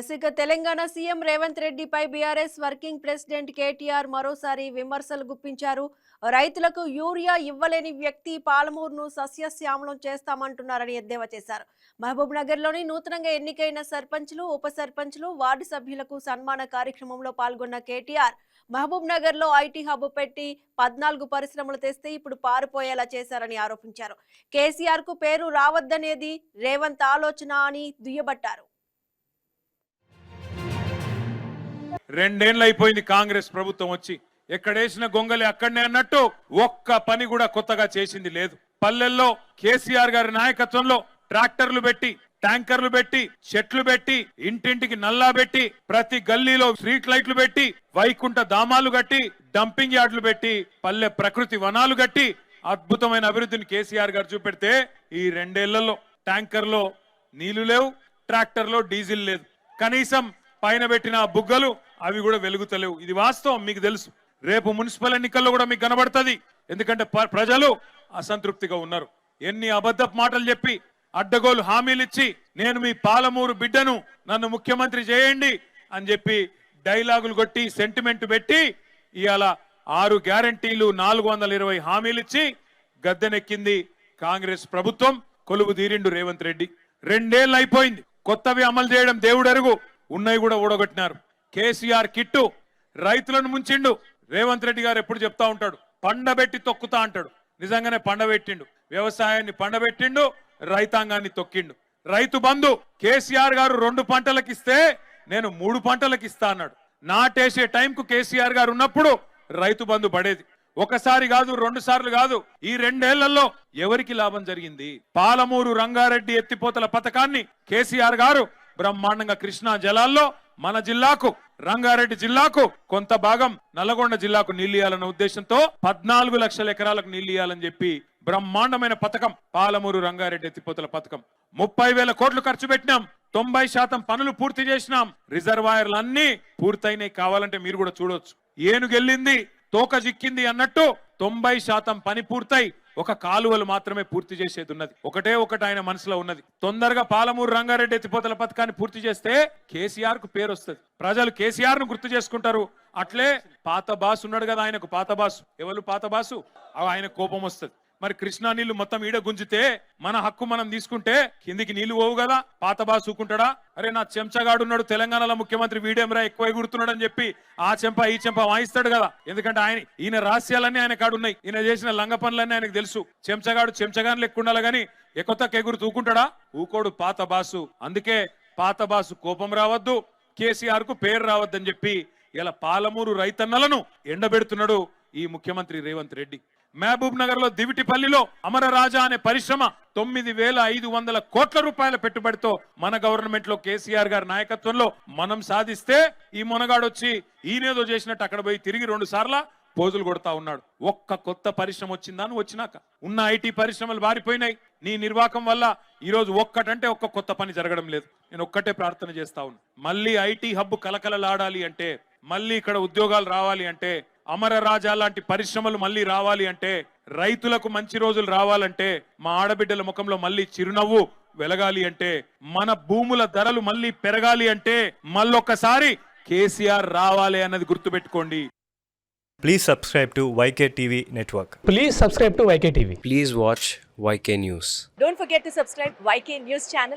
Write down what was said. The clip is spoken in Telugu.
ఎసిక తెలంగాణ సీఎం రేవంత్ రెడ్డిపై బీఆర్ఎస్ వర్కింగ్ ప్రెసిడెంట్ కేటీఆర్ మరోసారి విమర్శలు గుప్పించారు. రైతులకు యూరియా ఇవ్వలేని వ్యక్తి పాలమూరును సస్యశ్యామలం చేస్తామంటున్నారని ఎద్దేవా చేశారు. మహబూబ్ నగర్లోని నూతనంగా ఎన్నికైన సర్పంచ్లు ఉప సర్పంచ్లు వార్డు సభ్యులకు సన్మాన కార్యక్రమంలో పాల్గొన్న కేటీఆర్ మహబూబ్ నగర్లో ఐటీ హబ్ పెట్టి పద్నాలుగు పరిశ్రమలు తెస్తే ఇప్పుడు పారిపోయేలా చేశారని ఆరోపించారు. కేసీఆర్కు పేరు రావద్దనేది రేవంత్ ఆలోచన అని దుయ్యబట్టారు. రెండేళ్ళు అయిపోయింది కాంగ్రెస్ ప్రభుత్వం వచ్చి. ఎక్కడేసిన గొంగలి అక్కడనే అన్నట్టు ఒక్క పని కూడా కొత్తగా చేసింది లేదు. పల్లెల్లో కేసీఆర్ గారి నాయకత్వంలో ట్రాక్టర్లు పెట్టి ట్యాంకర్లు పెట్టి చెట్లు పెట్టి ఇంటింటికి నల్లా పెట్టి ప్రతి గల్లీలో స్ట్రీట్ లైట్లు పెట్టి వైకుంఠ దామాలు కట్టి డంపింగ్ యార్డులు పెట్టి పల్లె ప్రకృతి వనాలు కట్టి అద్భుతమైన అభివృద్ధిని కేసీఆర్ గారు చూపెడితే ఈ రెండేళ్ళలో ట్యాంకర్లో నీళ్ళు లేవు ట్రాక్టర్లో డీజిల్ లేదు. కనీసం పైన పెట్టిన బుగ్గలు అవి కూడా వెలుగుతలేవు. ఇది వాస్తవం మీకు తెలుసు. రేపు మున్సిపల్ ఎన్నికల్లో కూడా మీకు కనబడుతుంది. ఎందుకంటే ప- ప్రజలు అసంతృప్తిగా ఉన్నారు. ఎన్ని అబద్ధపు మాటలు చెప్పి అడ్డగోలు హామీలు ఇచ్చి నేను మీ పాలమూరు బిడ్డను నన్ను ముఖ్యమంత్రి చేయండి అని చెప్పి డైలాగులు కొట్టి సెంటిమెంట్ పెట్టి ఇవాళ ఆరు గ్యారంటీలు నాలుగు వందల ఇరవై హామీలు ఇచ్చి గద్దెనెక్కింది కాంగ్రెస్ ప్రభుత్వం. కొలువు తీరిండు రేవంత్ రెడ్డి. రెండేళ్ళు అయిపోయింది. కొత్తవి అమలు చేయడం దేవుడరుగు. ఉన్నాయి కూడా ఊడగొట్టినారు. కేసీఆర్ కిట్టు రైతులను ముంచిండు. రేవంత్ రెడ్డి గారు ఎప్పుడు చెప్తా ఉంటాడు పండబెట్టి తొక్కుతా అంటాడు. నిజంగానే పండబెట్టిండు వ్యవసాయాన్ని పండబెట్టిండు రైతాంగాన్ని తొక్కిండు. రైతు బంధు కేసీఆర్ గారు రెండు పంటలకు ఇస్తే నేను మూడు పంటలకు ఇస్తా అన్నాడు. నాటేసే టైంకు కేసీఆర్ గారు ఉన్నప్పుడు రైతు బంధు పడేది. ఒకసారి కాదు రెండు సార్లు కాదు ఈ రెండేళ్ళలో ఎవరికి లాభం జరిగింది? పాలమూరు రంగారెడ్డి ఎత్తిపోతల పథకాన్ని కేసీఆర్ గారు బ్రహ్మాండంగా కృష్ణా జలాల్లో మన జిల్లాకు రంగారెడ్డి జిల్లాకు కొంత భాగం నల్లగొండ జిల్లాకు నీళ్ళియాలన్న ఉద్దేశంతో పద్నాలుగు లక్షల ఎకరాలకు నీళ్ళియాలని చెప్పి బ్రహ్మాండమైన పథకం పాలమూరు రంగారెడ్డి ఎత్తిపోతల పథకం. ముప్పై వేల కోట్లు ఖర్చు పెట్టినాం తొంభై శాతం పనులు పూర్తి చేసినాం. రిజర్వాయర్లు అన్ని పూర్తయినాయి కావాలంటే మీరు కూడా చూడొచ్చు. ఏనుగెళ్ళింది తోక జిక్కింది అన్నట్టు తొంభై శాతం పని పూర్తయి ఒక కాలువలు మాత్రమే పూర్తి చేసేది ఉన్నది. ఒకటే ఒకటి ఆయన మనసులో ఉన్నది. తొందరగా పాలమూరు రంగారెడ్డి ఎత్తిపోతల పథకాన్ని పూర్తి చేస్తే కేసీఆర్కు పేరు వస్తుంది. ప్రజలు కేసీఆర్ను గుర్తు చేసుకుంటారు. అట్లే పాత బాసు ఉన్నాడు కదా ఆయనకు పాత బాసు. ఎవరు పాత బాసు? ఆయన కోపం వస్తుంది. మరి కృష్ణా నీళ్ళు మొత్తం ఈడ గుంజితే మన హక్కు మనం తీసుకుంటే కిందికి నీళ్ళు పోవు కదా? పాత బాసు అరే నా చెంచగాడు ఉన్నాడు తెలంగాణలో ముఖ్యమంత్రి వీడేమరా ఎక్కువ ఎగురుతున్నాడు అని చెప్పి ఆ చెంప ఈ చెంప వాయిస్తాడు కదా? ఎందుకంటే ఆయన ఈయన రహస్యాలన్నీ ఆయన కాడు ఉన్నాయి. ఈయన చేసిన లంగ పనులన్నీ ఆయనకు తెలుసు. చెంచగాడు చెంచగాని లెక్కుండాలి గాని ఎకొత్త ఎగురు తూకుంటాడా? ఊకోడు పాత బాసు. అందుకే పాత బాసు కోపం రావద్దు కేసీఆర్కు పేరు రావద్దని చెప్పి ఇలా పాలమూరు రైతన్నలను ఎండబెడుతున్నాడు. ఈ ముఖ్యమంత్రి రేవంత్ రెడ్డి. మహబూబ్ నగర్లో దివిటిపల్లిలో అమరరాజా అనే పరిశ్రమ తొమ్మిది వేల ఐదు వందల కోట్ల రూపాయల పెట్టుబడితో మన గవర్నమెంట్లో కేసీఆర్ గారి నాయకత్వంలో మనం సాధిస్తే ఈ మొనగాడు వచ్చి ఈయనేదో చేసినట్టు అక్కడ పోయి తిరిగి రెండు సార్ల పోజులు కొడతా ఉన్నాడు. ఒక్క కొత్త పరిశ్రమ వచ్చిందా వచ్చినాక. ఉన్న ఐటీ పరిశ్రమలు బారిపోయినాయి. నీ నిర్వాకం వల్ల ఈ రోజు ఒక్కటంటే ఒక్క కొత్త పని జరగడం లేదు. నేను ఒక్కటే ప్రార్థన చేస్తా ఉన్నా. మళ్ళీ ఐటీ హబ్ కలకలలాడాలి అంటే మళ్ళీ ఇక్కడ ఉద్యోగాలు రావాలి అంటే అమర రాజా లాంటి పరిశ్రమలు మళ్ళీ రావాలి అంటే రైతులకు మంచి రోజులు రావాలంటే మా ఆడబిడ్డల ముఖంలో మళ్ళీ చిరునవ్వు వెలగాలి అంటే మన భూముల ధరలు మళ్ళీ పెరగాలి అంటే మళ్ళొక్కసారి కేసీఆర్ రావాలి అన్నది గుర్తుపెట్టుకోండి Please subscribe to YK TV Network. Please subscribe to YK TV. Please watch YK News. Don't forget to subscribe YK News channel